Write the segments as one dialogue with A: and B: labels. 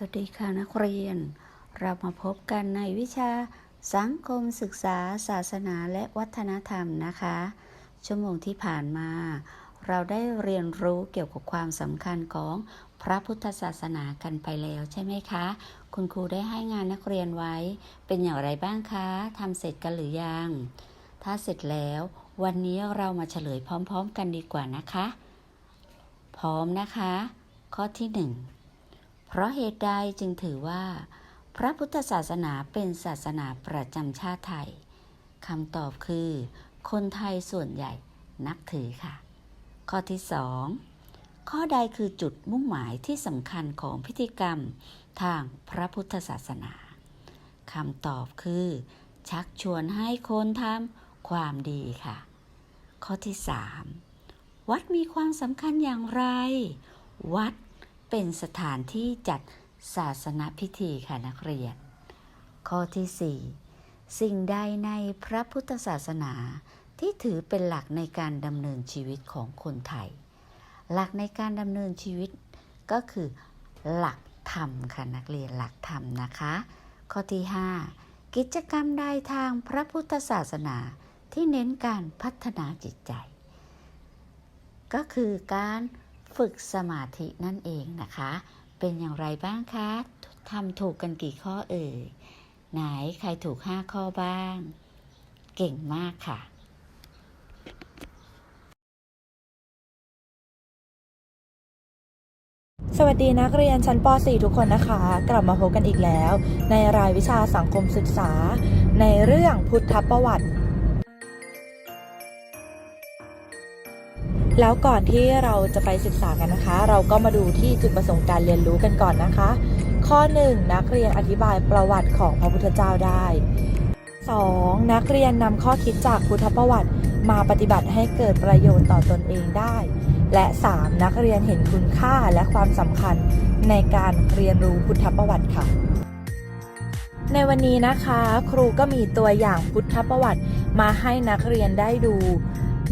A: สวัสดีค่ะนักเรียน เรามาพบกันในวิชาสังคมศึกษา ศาสนาและวัฒนธรรมนะคะ ชั่วโมงที่ผ่านมา เราได้เรียนรู้เกี่ยวกับความสำคัญของพระพุทธศาสนากันไปแล้วใช่ไหมคะ คุณครูได้ให้งานนักเรียนไว้ เป็นอย่างไรบ้างคะทำเสร็จกันหรือยัง ถ้าเสร็จแล้ว วันนี้เรามาเฉลยพร้อม ๆ กันดีกว่านะคะ พร้อมนะคะ ข้อที่หนึ่ง เพราะเหตุใดจึงถือว่า พระพุทธศาสนาเป็นศาสนาประจำชาติไทยคำตอบคือ คนไทยส่วนใหญ่นับถือค่ะ ข้อที่สองข้อใดคือจุดมุ่งหมายที่สำคัญของพิธีกรรมทางพระพุทธศาสนาคำตอบคือ ชักชวนให้คนทำความดีค่ะ ข้อที่สามวัดมีความสำคัญอย่างไร วัด เป็นสถานที่จัดศาสนพิธีค่ะนักเรียน ข้อที่ 4 สิ่งใดในพระพุทธศาสนาที่ถือเป็นหลักในการดำเนินชีวิตของคนไทย หลักในการดำเนินชีวิตก็คือหลักธรรมค่ะนักเรียนหลักธรรมนะคะ ข้อที่ 5 กิจกรรมใดทางพระพุทธศาสนาที่เน้นการพัฒนาจิตใจ ก็คือการ ฝึกสมาธินั่นเองนะคะ เป็นอย่างไรบ้างคะทำถูกกันกี่ข้อเอ่ย ไหนใครถูก5ข้อบ้าง เก่งมากค่ะ
B: สวัสดีนักเรียนชั้นป .4 ทุกคนนะคะ กลับมาพบกันอีกแล้ว ในรายวิชาสังคมศึกษา ในเรื่องพุทธประวัติ แล้วก่อนที่เราจะไปศึกษากันนะคะ เราก็มาดูที่จุดประสงค์การเรียนรู้กันก่อนนะคะ ข้อ 1 นักเรียนอธิบายประวัติของพระพุทธเจ้าได้ 2. นักเรียนนำข้อคิดจากพุทธประวัติมาปฏิบัติให้เกิดประโยชน์ต่อตนเองได้ และ 3. นักเรียนเห็นคุณค่าและความสำคัญในการเรียนรู้พุทธประวัติค่ะ ในวันนี้นะคะ ครูก็มีตัวอย่างพุทธประวัติมาให้นักเรียนได้ดู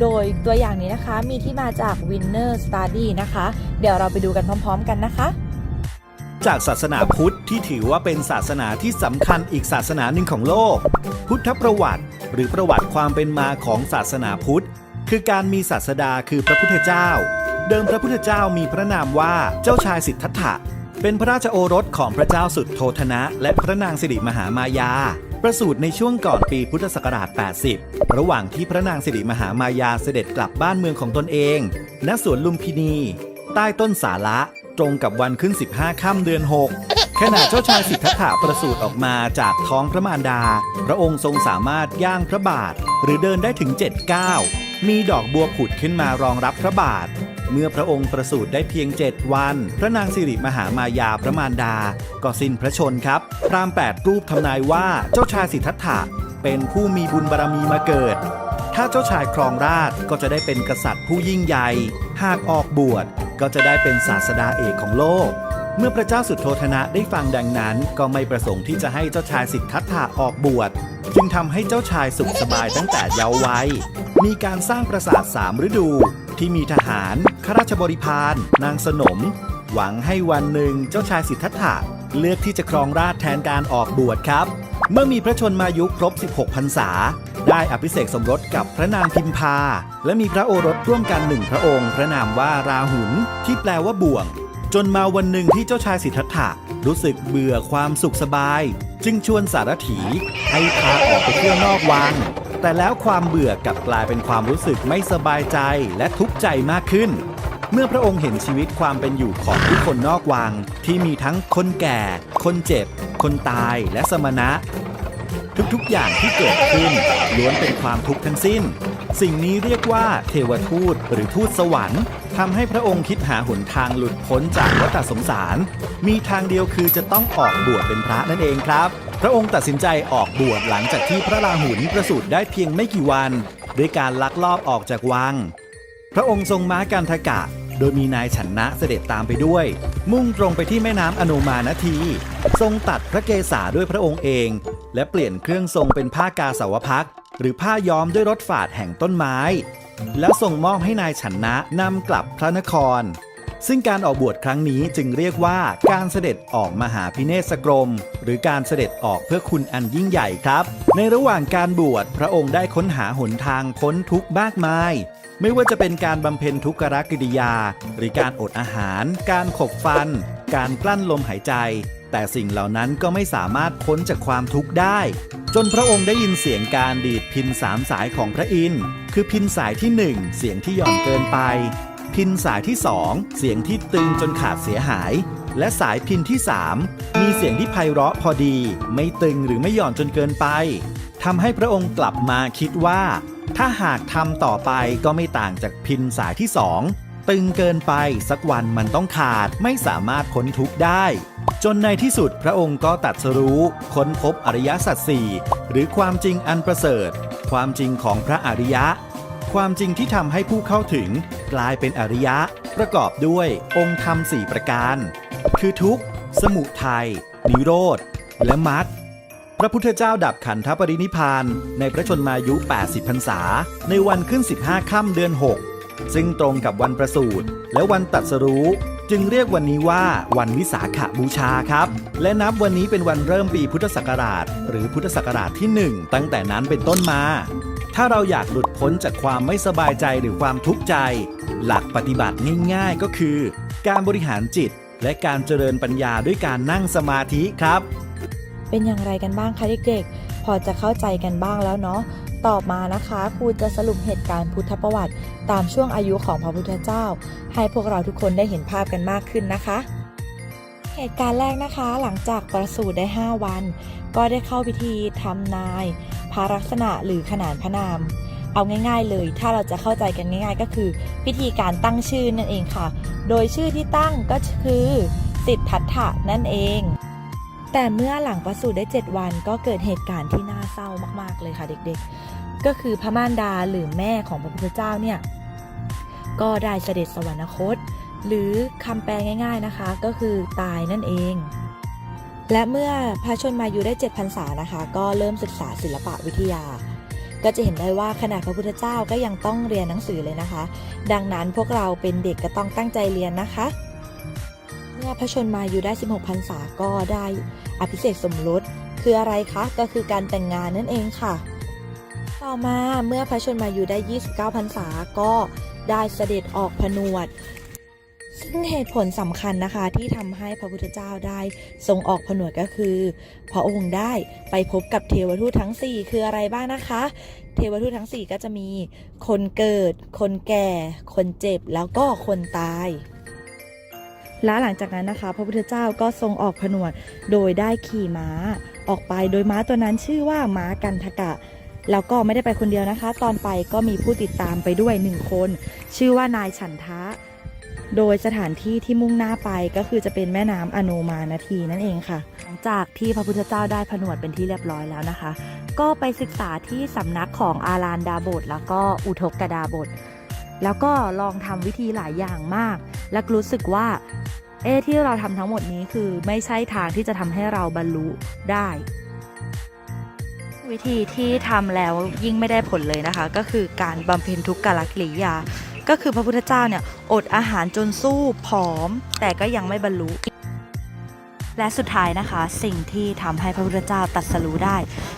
B: โดยตัวอย่างนี้นะคะมีที่มาจาก Winner Study นะคะ เดี๋ยวเราไปดูกันพร้อม ๆ กันนะคะ
C: จากศาสนาพุทธที่ถือว่าเป็นศาสนาที่สำคัญอีกศาสนาหนึ่งของโลก พุทธประวัติ หรือประวัติความเป็นมาของศาสนาพุทธ คือการมีศาสดาคือพระพุทธเจ้า เดิมพระพุทธเจ้ามีพระนามว่าเจ้าชายสิทธัตถะเป็นพระราชโอรสของพระเจ้าสุดโทธนะ และพระนางสิริมหามายา ประสูติในช่วงก่อนปีพุทธศักราช 80 ระหว่างที่พระนางสิริมหามายาเสด็จกลับบ้านเมืองของตนเอง ณ สวนลุมพินี ใต้ต้นสาระตรงกับวันขึ้น 15 ค่ำเดือน 6 ขณะเจ้าชายสิทธัตถะประสูติออกมาจากท้องพระมารดา พระองค์ทรงสามารถย่างพระบาท หรือเดินได้ถึง7ก้าว มีดอกบัวผุดขึ้นมารองรับพระบาท เมื่อพระองค์ประสูติได้เพียง7วัน พระนางสิริมหามายาพระมารดา ก็สิ้นพระชนครับ พรามแปดรูปทำนายว่าเจ้าชายสิทธัตถะเป็นผู้มีบุญบารมีมาเกิด ถ้าเจ้าชายครองราชก็จะได้เป็นกษัตริย์ผู้ยิ่งใหญ่ หากออกบวชก็จะได้เป็นศาสดาเอกของโลก เมื่อพระเจ้าสุดโทธนะได้ฟังดังนั้น ก็ไม่ประสงค์ที่จะให้เจ้าชายสิทธัตถะออกบวช จึงทำให้เจ้าชายสุขสบายตั้งแต่เยาว์วัย มีการสร้างปราสาทสามฤดู ที่มีทหารข้าราชบริพารนางสนม หวังให้วันหนึ่งเจ้าชายสิทธัตถะเลือกที่จะครองราชแทนการออกบวชครับ เมื่อมีพระชนมายุครบ 16พรรษา ได้อภิเษกสมรสกับพระนางพิมพา และมีพระโอรสร่วมกันหนึ่งพระองค์ พระนามว่าราหุลที่แปลว่าบ่วง จนมาวันหนึ่งที่เจ้าชายสิทธัตถะรู้สึกเบื่อความสุขสบาย จึงชวนสารถีให้พาออกไปเที่ยวนอกวัง แต่แล้วความเบื่อกลับกลายเป็นความรู้สึกไม่สบายใจและทุกข์ใจมากขึ้น เมื่อพระองค์เห็นชีวิตความเป็นอยู่ของผู้คนนอกวัง ที่มีทั้งคนแก่ คนเจ็บ คนตายและสมณะ ทุกๆอย่างที่เกิดขึ้นล้วนเป็นความทุกข์ทั้งสิ้น สิ่งนี้เรียกว่าเทวทูตหรือทูตสวรรค์ ทำให้พระองค์คิดหาหนทางหลุดพ้นจากวัฏสงสาร มีทางเดียวคือจะต้องออกบวชเป็นพระนั่นเองครับ พระองค์ตัดสินใจออกบวชหลังจากที่พระราหุลประสูติได้เพียงไม่กี่วัน ด้วยการลักลอบออกจากวัง พระองค์ทรงม้ากันทกะ โดยมีนายฉันนะเสด็จตามไปด้วย มุ่งตรงไปที่แม่น้ำอโนมานที ทรงตัดพระเกศาด้วยพระองค์เอง และเปลี่ยนเครื่องทรงเป็นผ้ากาสาวพักหรือผ้าย้อมด้วยรถฝาดแห่งต้นไม้ แล้วส่งมอบให้นายฉันนะนำกลับพระนคร ซึ่งการออกบวชครั้งนี้จึงเรียกว่าการเสด็จออกมหาพิเนศกรม หรือการเสด็จออกเพื่อคุณอันยิ่งใหญ่ครับ ในระหว่างการบวชพระองค์ได้ค้นหาหนทางพ้นทุกข์มากมายไม่ว่าจะเป็นการบำเพ็ญทุกขกิริยา หรือการอดอาหาร การขบฟัน การกลั้นลมหายใจ แต่สิ่งเหล่านั้นก็ไม่สามารถพ้นจากความทุกข์ได้ จนพระองค์ได้ยินเสียงการดีดพินสามสายของพระอินทร์คือพินสายที่หนึ่งเสียงที่หย่อนเกินไป พินสายที่สองเสียงที่ตึงจนขาดเสียหาย และสายพินที่สามมีเสียงที่ไพเราะพอดี ไม่ตึงหรือไม่หย่อนจนเกินไปทำให้พระองค์กลับมาคิดว่า ถ้าหากทำต่อไปก็ไม่ต่างจากพินสายที่สองตึงเกินไปสักวันมันต้องขาดไม่สามารถพ้นทุกข์ได้ จนในที่สุดพระองค์ก็ตัดสรู้ค้นพบอริยสัจสี่หรือความจริงอันประเสริฐ ความจริงของพระอริยะ ความจริงที่ทำให้ผู้เข้าถึงกลายเป็นอริยะ ประกอบด้วยองค์ธรรมสี่ประการ คือทุกข์ สมุทัยนิโรธ และมรรคพระพุทธเจ้าดับขันธปรินิพานในพระชนมายุ 80 พรรษา ในวันขึ้น 15 ค่ำเดือน 6 ซึ่งตรงกับวันประสูติและวันตรัสรู้ จึงเรียกวันนี้ว่าวันวิสาขบูชาครับ และนับวันนี้เป็นวันเริ่มปีพุทธศักราช หรือพุทธศักราชที่ 1 ตั้งแต่นั้นเป็นต้นมา ถ้าเราอยากหลุดพ้นจากความไม่สบายใจหรือความทุกข์ใจ หลักปฏิบัติง่ายๆก็คือ การบริหารจิต และการเจริญปัญญาด้วยการนั่งสมาธิครับ
B: เป็นอย่างไรกันบ้างคะเด็กๆ พอจะเข้าใจกันบ้างแล้วเนาะ ต่อมานะคะครูจะสรุปเหตุการณ์พุทธประวัติ ตามช่วงอายุของพระพุทธเจ้า ให้พวกเราทุกคนได้เห็นภาพกันมากขึ้นนะคะ เหตุการณ์แรกนะคะหลังจากประสูติได้ 5 วัน ก็ได้เข้าพิธีทำนาย พระลักษณะหรือขนานพระนาม เอาง่าย ๆ เลย ถ้าเราจะเข้าใจกันง่าย ๆ ก็คือ พิธีการตั้งชื่อนั่นเองค่ะ โดยชื่อที่ตั้งก็คือสิทธัตถะนั่นเองแต่เมื่อหลังประสูติได้ 7 วันก็เกิดเหตุการณ์ที่น่าเศร้ามาก ๆ เลยค่ะเด็ก ๆ ก็คือพระมารดาหรือแม่ของพระพุทธเจ้าเนี่ยก็ได้เสด็จสวรรคต หรือคำแปลง่าย ๆนะคะ ก็คือตายนั่นเอง และเมื่อพระชนมายุได้7พรรษานะคะ ก็เริ่มศึกษาศิลปะวิทยา ก็จะเห็นได้ว่าขนาดพระพุทธเจ้าก็ยังต้องเรียนหนังสือเลยนะคะ ดังนั้นพวกเราเป็นเด็กก็ต้องตั้งใจเรียนนะคะ เมื่อพระชนมายุได้ 16พรรษาก็ได้อภิเษกสมรสคืออะไรคะ ก็คือการแต่งงานนั่นเองค่ะ ต่อมาเมื่อพระชนมายุได้ 29พรรษาก็ได้เสด็จออกผนวด ซึ่งเหตุผลสำคัญนะคะที่ทำให้พระพุทธเจ้าได้ทรงออกผนวดก็คือ พระองค์ได้ไปพบกับเทวทูตทั้ง 4 คืออะไรบ้างนะคะ เทวทูตทั้ง 4 ก็จะมีคนเกิด คนแก่ คนเจ็บแล้วก็คนตายและหลังจากนั้นนะคะ พระพุทธเจ้าก็ทรงออกผนวดโดยได้ขี่ม้า ออกไปโดยม้าตัวนั้นชื่อว่าม้ากันทกะ แล้วก็ไม่ได้ไปคนเดียวนะคะ ตอนไปก็มีผู้ติดตามไปด้วยหนึ่งคน ชื่อว่านายฉันทะ โดยสถานที่ที่มุ่งหน้าไปก็คือจะเป็นแม่น้ำอโนมานาทีนั่นเองค่ะ หลังจากที่พระพุทธเจ้าได้ผนวดเป็นที่เรียบร้อยแล้วนะคะ ก็ไปศึกษาที่สำนักของอารานดาบทแล้วก็อุทกกดาบทแล้วก็ลองทำวิธีหลายอย่างมาก และรู้สึกว่า เอ๊ะที่เราทำทั้งหมดนี้คือไม่ใช่ทางที่จะทำให้เราบรรลุได้ วิธีที่ทำแล้วยิ่งไม่ได้ผลเลยนะคะ ก็คือการบำเพ็ญทุกขกิริยา ก็คือพระพุทธเจ้าเนี่ยอดอาหารจนสู้ผอม แต่ก็ยังไม่บรรลุและสุดท้ายนะคะ สิ่งที่ทำให้พระพุทธเจ้าตรัสรู้ได้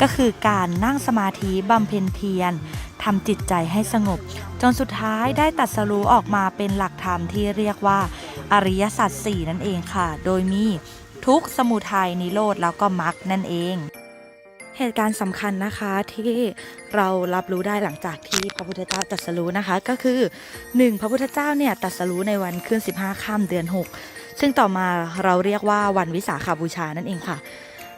B: ก็คือการนั่งสมาธิบำเพ็ญเพียรทำจิตใจให้สงบ จนสุดท้ายได้ตรัสรู้ออกมาเป็นหลักธรรมที่เรียกว่าอริยสัจสี่นั่นเองค่ะ โดยมีทุกสมุทัยนิโรธแล้วก็มรรคนั่นเอง เหตุการณ์สำคัญนะคะที่เรารับรู้ได้หลังจากที่พระพุทธเจ้าตรัสรู้นะคะ ก็คือ 1. พระพุทธเจ้าเนี่ยตรัสรู้ในวันขึ้น 15ค่ำเดือน 6 ซึ่งต่อมาเราเรียกว่าวันวิสาขาบูชานั่นเองค่ะ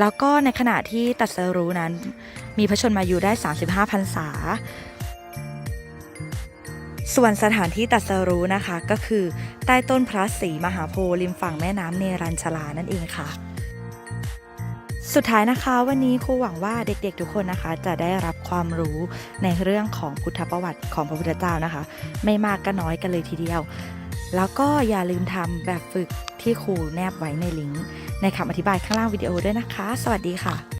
B: แล้วก็ในขณะที่ตรัสรู้นั้น มีพระชนมายุได้ 35พรรษา ส่วนสถานที่ตรัสรู้นะคะก็คือ ใต้ต้นพระศรีมหาโพธิ์ริมฝั่งแม่น้ำเนรัญชลานั่นเองค่ะ สุดท้ายนะคะวันนี้ครูหวังว่าเด็กๆทุกคนนะคะ จะได้รับความรู้ในเรื่องของพุทธประวัติของพระพุทธเจ้านะคะ ไม่มากก็น้อยกันเลยทีเดียว แล้วก็อย่าลืมทำแบบฝึกที่ครูแนบไว้ในลิงก์ในคำอธิบายข้างล่างวิดีโอด้วยนะคะ สวัสดีค่ะ